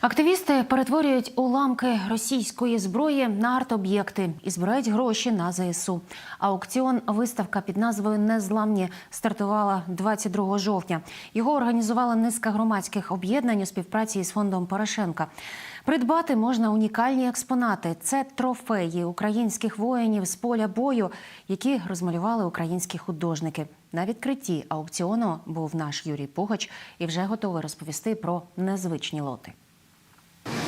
Активісти перетворюють уламки російської зброї на арт-об'єкти і збирають гроші на ЗСУ. Аукціон виставка під назвою Незламні стартувала 22 жовтня. Його організувала низка громадських об'єднань у співпраці із фондом Порошенка. Придбати можна унікальні експонати. Це трофеї українських воїнів з поля бою, які розмалювали українські художники. На відкритті аукціону був наш Юрій Пугач і вже готовий розповісти про незвичні лоти.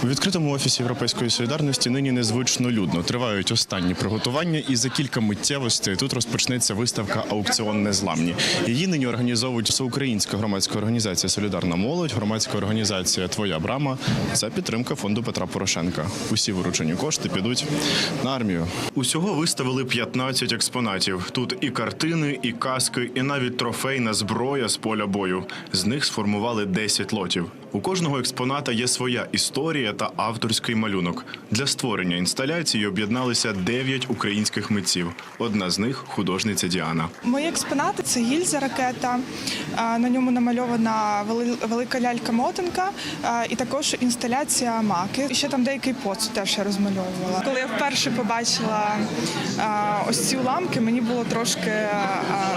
У відкритому офісі Європейської солідарності нині незвично людно. Тривають останні приготування, і за кілька миттєвостей тут розпочнеться виставка Аукціон Незламні. Її нині організовують всеукраїнська громадська організація Солідарна молодь, громадська організація Твоя брама за підтримка фонду Петра Порошенка. Усі виручені кошти підуть на армію. Усього виставили 15 експонатів. Тут і картини, і каски, і навіть трофейна зброя з поля бою. З них сформували 10 лотів. У кожного експоната є своя історія та авторський малюнок. Для створення інсталяції об'єдналися 9 українських митців. Одна з них художниця Діана. Мої експонати це гільза ракета. На ньому намальована велика лялька мотанка і також інсталяція маки. І ще там деякий поцу теж я розмальовувала. Коли я вперше побачила ось ці уламки, мені було трошки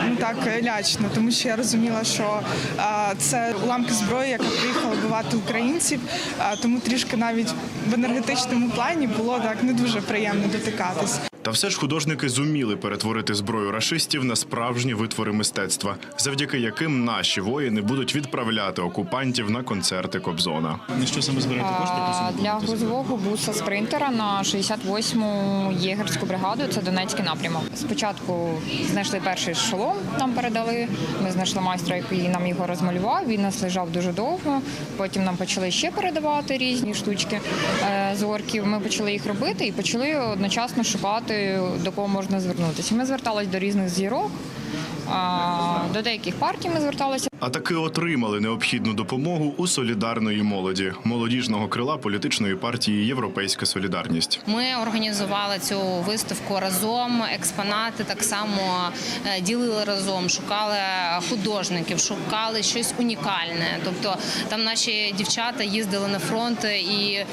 ну так лячно, тому що я розуміла, що це уламки зброї, яка приїхала вбивати українців. Тому трішки навіть в енергетичному плані було так не дуже приємно дотикатись. Та все ж художники зуміли перетворити зброю рашистів на справжні витвори мистецтва, завдяки яким наші воїни будуть відправляти окупантів на концерти Кобзона. На що саме збираєте А, Для грузового буса спринтера на 68-му єгерську бригаду. Це Донецький напрямок. Спочатку знайшли перший шолом, нам передали. Ми знайшли майстра, який нам його розмалював. Він нас лежав дуже довго. Потім нам почали ще передавати різні штучки е, з орків. Ми почали їх робити і почали одночасно шукати, до кого можна звернутися. Ми звертались до різних зірок. До деяких партій ми зверталися. А таки отримали необхідну допомогу у солідарної молоді молодіжного крила політичної партії Європейська Солідарність. Ми організували цю виставку разом. Експонати так само е, ділили разом, шукали художників, шукали щось унікальне. Тобто там наші дівчата їздили на фронт і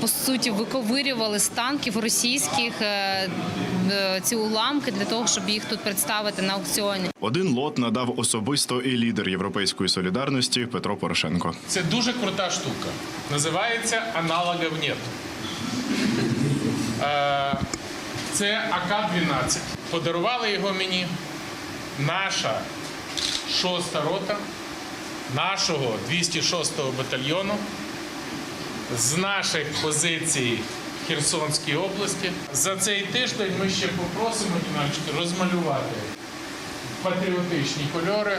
по суті виковирювали з танків російських е, е, ці уламки для того, щоб їх тут представити на аукціоні. Один лот надав особисто і лідер Європейської солідарності Петро Порошенко. Це дуже крута штука. Називається аналогів нет. Е, Це АК-12. Подарували його мені наша шоста рота нашого 206-го батальйону з наших позицій Херсонській області. За цей тиждень ми ще попросимо розмалювати патріотичні кольори.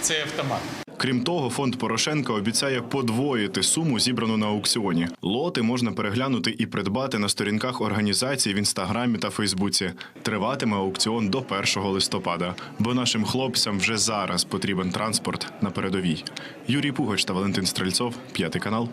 Цей автомат. Крім того, фонд Порошенка обіцяє подвоїти суму, зібрану на аукціоні. Лоти можна переглянути і придбати на сторінках організації в інстаграмі та Фейсбуці. Триватиме аукціон до 1 листопада, бо нашим хлопцям вже зараз потрібен транспорт на передовій. Юрій Пугач та Валентин Стрельцов, п'ятий канал.